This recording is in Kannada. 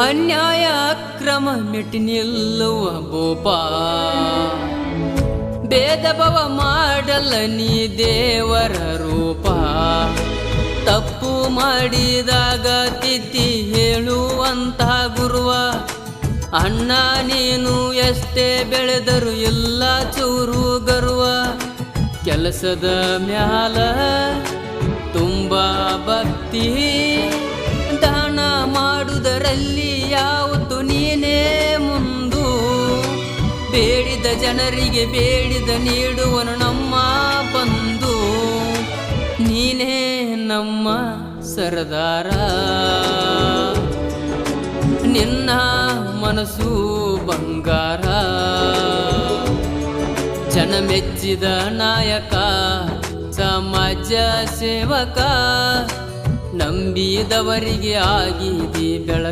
ಅನ್ಯಾಯ, ಅಕ್ರಮ ಮೆಟ್ಟಿ ನಿಲ್ಲುವ ಗೋಪ ಭೇದ ಭವ ಮಾಡಲ್ಲ ನೀ ದೇವರ ರೂಪ. ತಪ್ಪು ಮಾಡಿದಾಗ ತಿಥಿ ಹೇಳುವಂತ ಗುರುವ. ಅಣ್ಣ ನೀನು ಎಷ್ಟೇ ಬೆಳೆದರು ಎಲ್ಲ ಚೂರು ಗರುವ. ಕೆಲಸದ ಮ್ಯಾಲ ತುಂಬಾ ಭಕ್ತಿ. ಮಾಡುವುದರಲ್ಲಿ ಯಾವತ್ತು ನೀನೇ ಮುಂದು? ಬೇಡಿದ ಜನರಿಗೆ ಬೇಡಿದ ನೀಡುವನು ನಮ್ಮ ಬಂದು ನೀನೇ ನಮ್ಮ ಸರದಾರ. ನಿನ್ನ ಮನಸ್ಸು ಬಂಗಾರ. ಜನ ಮೆಚ್ಚಿದ ನಾಯಕ, ಸಮಾಜ ಸೇವಕ, ನಂಬಿದವರಿಗೆ ಆಗಿದೆ ಬೆಳಕ.